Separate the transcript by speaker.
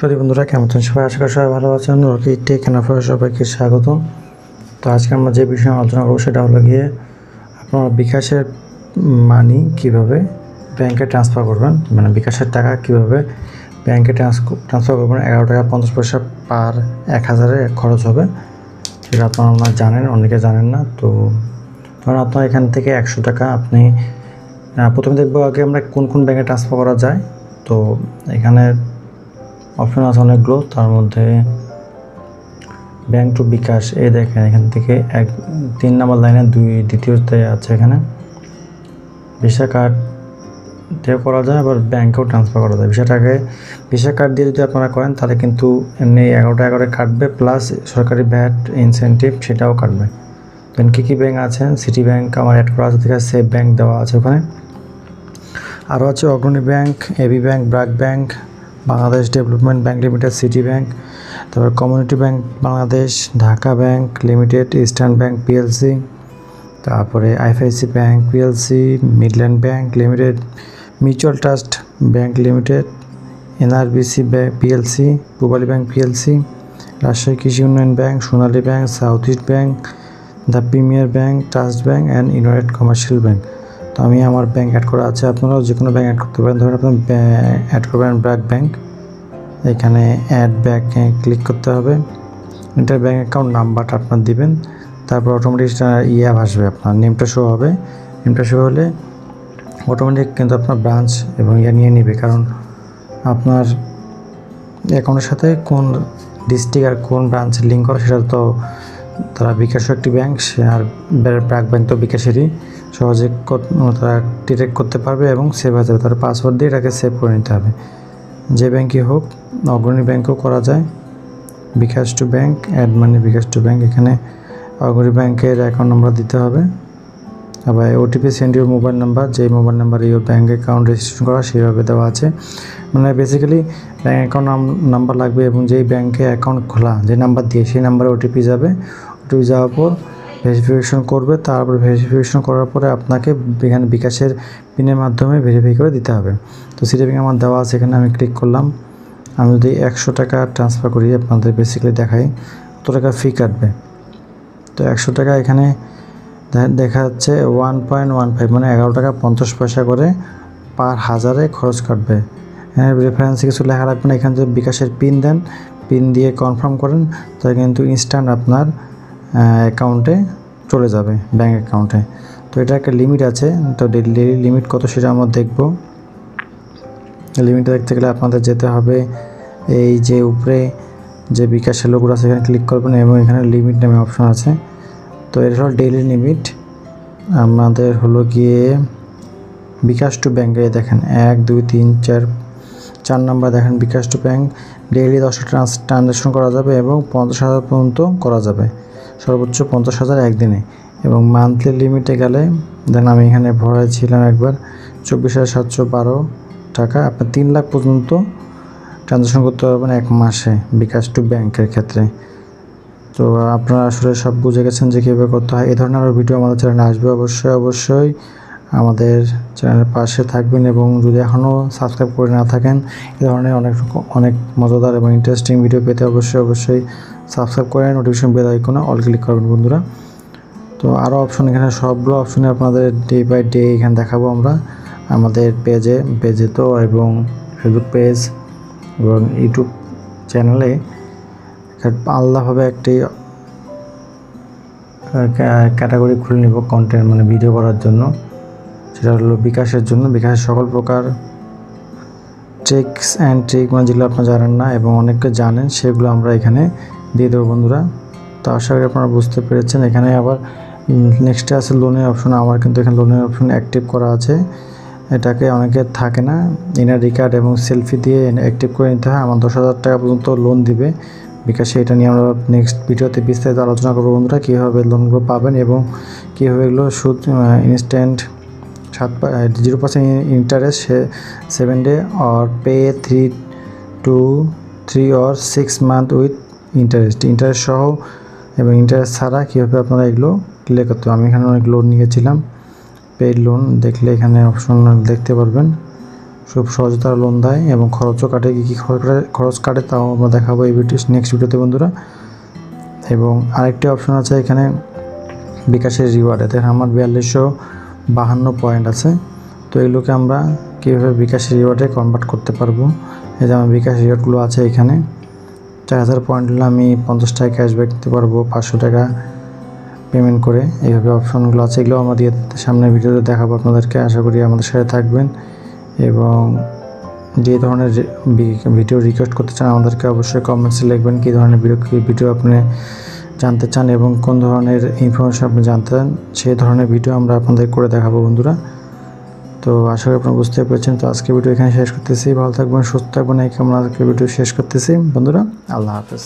Speaker 1: সত্যি বন্ধুরা, কেমন আছেন সবাই? আশা করি সবাই ভালো আছেন। রকি টেক এনাফার সবাইকে স্বাগত তো আজকে আমরা যে বিষয়ে আলোচনা করব সেটা হলো গিয়ে আপনার বিকাশের মানি কীভাবে ব্যাংকে ট্রান্সফার করবেন মানে বিকাশের টাকা কীভাবে ব্যাংকে ট্রান্সফার করবেন, এগারো টাকা পঞ্চাশ পয়সা পার এক হাজারে খরচ হবে। সেটা আপনারা জানেন, অনেকে জানেন না। তো ধরুন আপনার এখান থেকে একশো টাকা আপনি প্রথমে দেখব আগে আমরা কোন কোন ব্যাংকে ট্রান্সফার করা যায়। তো এখানে অপশন আছে অনেকগুলো, তার মধ্যে ব্যাংক টু বিকাশ এই দেখেন এখান থেকে এক, তিন নম্বর লাইনে দুই, দ্বিতীয়তে আছে এখানে। ভিসা কার্ড দিয়ে করা যায়, আবার ব্যাংকেও ট্রান্সফার করা যায়। ভিসাটাকে ভিসা কার্ড দিয়ে যদি আপনারা করেন, তাহলে কিন্তু এমনি এগারোটা এগারো কাটবে প্লাস সরকারি ভ্যাট ইনসেন্টিভ সেটাও কাটবে। দেন কী কী ব্যাংক আছে? সিটি ব্যাংক আমার অ্যাড করা আছে থেকে সেফ ব্যাংক দেওয়া আছে ওখানে। আরও আছে Agrani bank AB bank BRAC bank Bangladesh development bank limited, City bank, তারপর community bank Bangladesh, Dhaka bank limited, Eastern bank PLC, তারপরে IFIC bank PLC, Midland bank limited, Mutual Trust bank limited, NRBC bank PLC Pubali bank PLC, Rajshahi Krishi Unnayan bank, Sonali bank, South East bank, the Premier bank, Trust bank, and United Commercial bank. তো আমি আমার bank add করা আছে। আপনারাও যে কোনো bank add করতে পারেন। ধরুন আপনি অ্যাড করবেন ব্র্যাক ব্যাঙ্ক এখানে অ্যাড ব্যাংকে ক্লিক করতে হবে। এটার ব্যাঙ্ক অ্যাকাউন্ট নাম্বারটা আপনার দিবেন। তারপর অটোমেটিক ইয়ে আসবে আপনার। নেমটা শো হবে। নেমটা শো হলে অটোমেটিক কিন্তু আপনার ব্রাঞ্চ এবং ইয়ে নিয়ে নেবে। কারণ আপনার অ্যাকাউন্টের সাথে কোন ডিস্ট্রিক্ট আর কোন ব্রাঞ্চের লিঙ্ক করা সেটা তো তারা বিকাশও একটি ব্যাংক সে আর প্রাক ব্যাংক তো বিকাশেরই। সহজে তারা ডিটেক্ট করতে পারবে এবং সেভ হয়ে যাবে। তার পাসওয়ার্ড দিয়ে এটাকে সেভ করে নিতে হবে। যে ব্যাংকই হোক, অগ্রণী ব্যাংকও করা যায়। BKash to bank add money bKash to bank এখানে অগ্রণী ব্যাংকের অ্যাকাউন্ট নাম্বার দিতে হবে। আবার OTP send your mobile number যে mobile number your bank account registration করা, সেইভাবে দেওয়া আছে। মানে বেসিক্যালি ব্যাঙ্ক অ্যাকাউন্ট নাম্বার লাগবে এবং যেই ব্যাংকে অ্যাকাউন্ট খোলা, যে নাম্বার দিয়ে সেই নাম্বারে ওটিপি যাবে। ওটিপি যাওয়ার পর ভেরিফিকেশন করবে, তারপর ভেরিফিকেশন করার পরে আপনাকে এখানে বিকাশের পিনের মাধ্যমে ভেরিফাই করে দিতে হবে। তো সিটি আমার দেওয়া আছে, এখানে আমি ক্লিক করলাম। আমি যদি একশো টাকা ট্রান্সফার করি, আপনাদের বেসিক্যালি দেখাই কত টাকা ফি কাটবে। তো একশো টাকা এখানে দেখা যাচ্ছে ওয়ান পয়েন্ট ওয়ান ফাইভ মানে এগারো টাকা পঞ্চাশ পয়সা করে পার হাজারে খরচ কাটবে। হ্যাঁ রেফারেন্সে কিছু লেখা রাখবেন এখানে যদি বিকাশের পিন দেন পিন দিয়ে কনফার্ম করেন, তাহলে কিন্তু ইনস্ট্যান্ট আপনার অ্যাকাউন্টে চলে যাবে ব্যাঙ্ক অ্যাকাউন্টে তো এটা একটা লিমিট আছে, তো ডেলি লিমিট কত সেটা আমরা দেখব। লিমিটটা দেখতে গেলে আপনাদের যেতে হবে এই যে উপরে যে বিকাশের লোকগুলো আছে, এখানে ক্লিক করবেন এবং এখানে লিমিট নামে অপশন আছে। তো এটা হলো ডেইলি লিমিট আমাদের হলো গিয়ে বিকাশ টু ব্যাঙ্কে দেখেন, এক, দুই, তিন, চার চার নাম্বার দেখেন বিকাশ টু ব্যাঙ্ক ডেইলি দশটা ট্রান্স ট্রানজ্যাকশন করা যাবে এবং পঞ্চাশ হাজার পর্যন্ত করা যাবে। সর্বোচ্চ পঞ্চাশ হাজার একদিনে। এবং মান্থলি লিমিটে গেলে দেন আমি এখানে ভরাইছিলাম একবার চব্বিশ হাজার সাতশো বারো টাকা। আপনার তিন লাখ পর্যন্ত ট্রানজ্যাকশন করতে পারবেন এক মাসে বিকাশ টু ব্যাংকের ক্ষেত্রে। তো আপনারা আসলে সব বুঝে গেছেন যে কীভাবে করতে হয়। এ ধরনের আরও ভিডিও আমাদের চ্যানেলে আসবে অবশ্যই অবশ্যই। আমাদের চ্যানেলের পাশে থাকবেন এবং যদি এখনও সাবস্ক্রাইব করে না থাকেন, এ ধরনের অনেক অনেক মজাদার এবং ইন্টারেস্টিং ভিডিও পেতে অবশ্যই অবশ্যই সাবস্ক্রাইব করে নোটিফিকেশন বেল আইকনে অল ক্লিক করবেন বন্ধুরা। তো আরও অপশন এখানে সবগুলো অপশনে আপনাদের ডে বাই ডে এখানে দেখাবো আমরা। আমাদের পেজে পেজে তো এবং ফেসবুক পেজ এবং ইউটিউব চ্যানেলে আলাদাভাবে একটি ক্যাটাগরি খুলে নিব কন্টেন্ট মানে ভিডিও করার জন্য। সেটা হলো বিকাশের জন্য। বিকাশের সকল প্রকার ট্রিক্স অ্যান্ড ট্রিক মানে যেগুলো আপনারা জানেন না এবং অনেকে জানেন, সেগুলো আমরা এখানে দিয়ে দেবো বন্ধুরা। তো আশা করি আপনারা বুঝতে পেরেছেন। এখানে আবার নেক্সটে আছে লোনের অপশন আমার কিন্তু এখানে লোনের অপশন অ্যাক্টিভ করা আছে। এটাকে অনেকে থাকে না এনআরডি কার্ড এবং সেলফি দিয়ে অ্যাক্টিভ করে নিতে হয়। আমার দশ হাজার টাকা পর্যন্ত লোন দিবে। বিকাশে এটা নিয়ে আমরা নেক্সট ভিডিওতে বিস্তারিত আলোচনা করব বন্ধুরা, কীভাবে লোনগুলো পাবেন এবং কীভাবে এগুলো সুদ ইনস্ট্যান্ট সাত zero percent interest seven day or pay three to three or six month with interest interest সহ এবং ইন্টারেস্ট ছাড়া কীভাবে আপনারা এগুলো ক্লিয়ার করতে আমি এখানে অনেক লোন নিয়েছিলাম। পেড লোন দেখলে এখানে অপশন দেখতে পারবেন। খুব সহজে তারা লোন দেয় এবং খরচও কাটে। কী কী খরচ কাটে? তাও আমরা দেখাবো এই ভিডিও নেক্সট ভিডিওতে বন্ধুরা। এবং আরেকটি অপশন আছে এখানে বিকাশের রিওয়ার্ড এতে আমার বিয়াল্লিশশো বাহান্ন পয়েন্ট আছে। তো এগুলোকে আমরা কীভাবে বিকাশের রিওয়ার্ডে কনভার্ট করতে পারব? এই যে আমার বিকাশ রিওয়ার্ডগুলো আছে এখানে। চার হাজার পয়েন্ট হলে আমি পঞ্চাশ টাকা ক্যাশব্যাক দিতে পারব, পাঁচশো টাকা পেমেন্ট করে। এইভাবে অপশনগুলো আছে, এগুলো আমরা দিয়ে সামনের ভিডিওতে দেখাবো আপনাদেরকে। আশা করি আমাদের সাথে থাকবেন এবং যে ধরনের ভিডিও রিকোয়েস্ট করতে চান আমাদেরকে অবশ্যই কমেন্টসে লিখবেন, কী ধরনের ভিডিও কী ভিডিও আপনি জানতে চান এবং কোন ধরনের ইনফরমেশন আপনি জানতে চান, সেই ধরনের ভিডিও আমরা আপনাদের করে দেখাবো বন্ধুরা। তো আশা করি আপনারা বুঝতে পেরেছেন। তো আজকে ভিডিও এখানে শেষ করতেছি। ভালো থাকবেন, সুস্থ থাকবেন। এই কেমন আজকে ভিডিও শেষ করতেছি। বন্ধুরা, আল্লাহ হাফেজ।